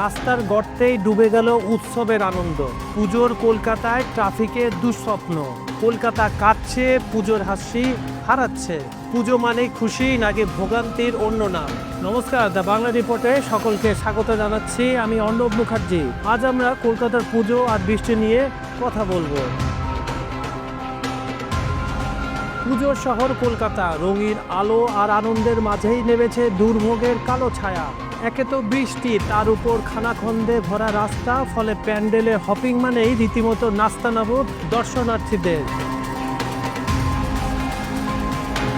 রাস্তার গর্তেই ডুবে গেল উৎসবের আনন্দ। পুজোর কলকাতায় ট্রাফিকে দুঃস্বপ্ন। কলকাতা কাটছে, পুজোর হাসি হারাচ্ছে। পুজো মানে খুশি, নাকি ভোগান্তির অন্য নাম? নমস্কার, দ্য বাংলা রিপোর্টে সকলকে স্বাগত জানাচ্ছি। আমি অর্ণব মুখার্জি। আজ আমরা কলকাতার পুজো আর বৃষ্টি নিয়ে কথা বলব। পুজোর শহর কলকাতা। রঙিন আলো আর আনন্দের মাঝেই নেমেছে দুর্ভোগের কালো ছায়া। একে তো বৃষ্টি, তার উপর খানাখন্দে ভরা রাস্তা, ফলে প্যান্ডেলে হপিং মানেই রীতিমতো নাস্তানাবুদ দর্শনার্থীদের।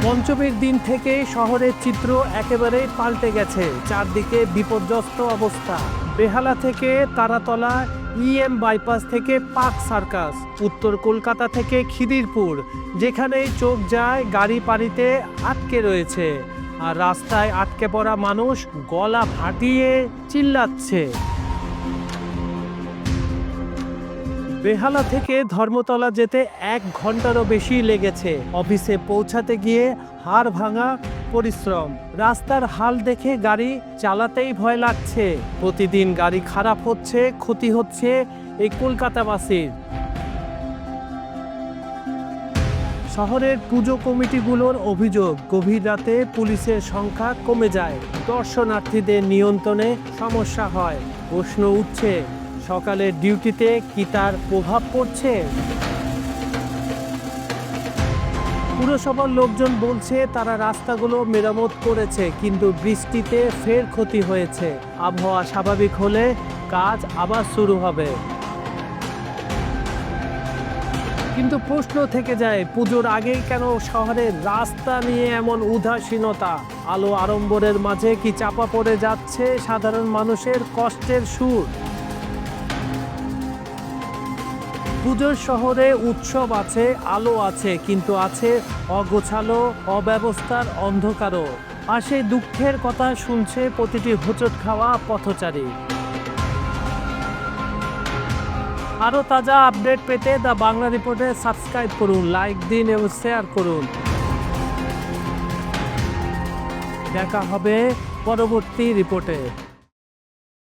পঞ্চমীর দিন থেকে শহরের চিত্র একেবারেই পাল্টে গেছে, চারদিকে বিপর্যস্ত অবস্থা। বেহালা থেকে তারাতলা ইএম বাইপাস থেকে পাক সার্কাস, উত্তর কলকাতা থেকে খিদিরপুর যেখানেই চোখ যায় গাড়ি পানিতে আটকে রয়েছে। আর রাস্তায় আটকে পড়া মানুষ গলা ফাটিয়ে চিল্লাচ্ছে। বেহালা থেকে ধর্মতলা যেতে এক ঘন্টারও বেশি লেগেছে। অফিসে পৌঁছাতে গিয়ে হাড় ভাঙা পরিশ্রম। রাস্তার হাল দেখে গাড়ি চালাতেই ভয় লাগছে। প্রতিদিন গাড়ি খারাপ হচ্ছে, ক্ষতি হচ্ছে এই কলকাতাবাসীর। শহরের পুজো কমিটিগুলোর অভিযোগ, গভীর রাতে পুলিশের সংখ্যা কমে যায়। দর্শনার্থীদের নিয়ন্ত্রণে সমস্যা হয়। প্রশ্ন উঠছে সকালের ডিউটিতে কি তার প্রভাব পড়ছে? পুরসভার লোকজন বলছে, তারা রাস্তাগুলো মেরামত করেছে, কিন্তু বৃষ্টিতে ফের ক্ষতি হয়েছে। আবহাওয়া স্বাভাবিক হলে কাজ আবার শুরু হবে। কিন্তু প্রশ্ন থেকে যায়, পুজোর আগেই কেন শহরের রাস্তা নিয়ে এমন উদাসীনতা? আলো আড়ম্বরের মাঝে কি চাপা পড়ে যাচ্ছে সাধারণ মানুষের কষ্টের সুর? পুজোর শহরে উৎসব আছে, আলো আছে, কিন্তু আছে অগোছালো, অব্যবস্থার অন্ধকারও। আর সেই দুঃখের কথা শুনছে প্রতিটি হোঁচট খাওয়া পথচারী। আরও তাজা আপডেট পেতে দ্য বাংলা রিপোর্টে সাবস্ক্রাইব করুন, লাইক দিন এবং শেয়ার করুন। দেখা হবে পরবর্তী রিপোর্টে।